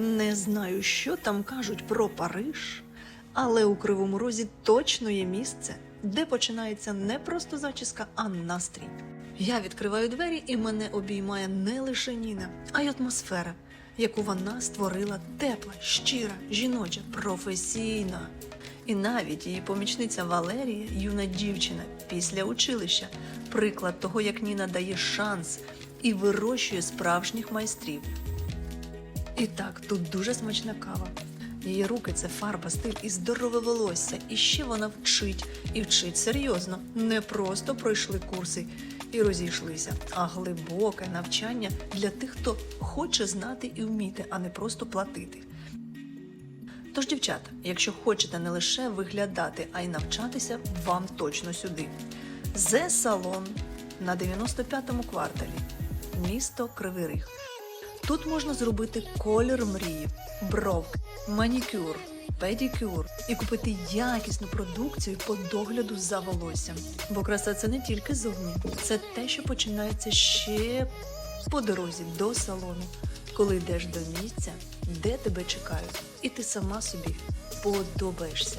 Не знаю, що там кажуть про Париж, але у Кривому Розі точно є місце, де починається не просто зачіска, а настрій. Я відкриваю двері, і мене обіймає не лише Ніна, а й атмосфера, яку вона створила тепла, щира, жіноча, професійна. І навіть її помічниця Валерія, юна дівчина, після училища, приклад того, як Ніна дає шанс і вирощує справжніх майстрів. І так, тут дуже смачна кава. Її руки це фарба, стиль і здорове волосся. І ще вона вчить і вчить серйозно. Не просто пройшли курси і розійшлися, а глибоке навчання для тих, хто хоче знати і вміти, а не просто платити. Тож, дівчата, якщо хочете не лише виглядати, а й навчатися, вам точно сюди. Зе салон на 95-му кварталі, місто Кривий Ріг. Тут можна зробити колір мрії, бровки, манікюр, педикюр і купити якісну продукцію по догляду за волоссям. Бо краса це не тільки зовні, це те, що починається ще по дорозі до салону, коли йдеш до місця, де тебе чекають, і ти сама собі подобаєшся.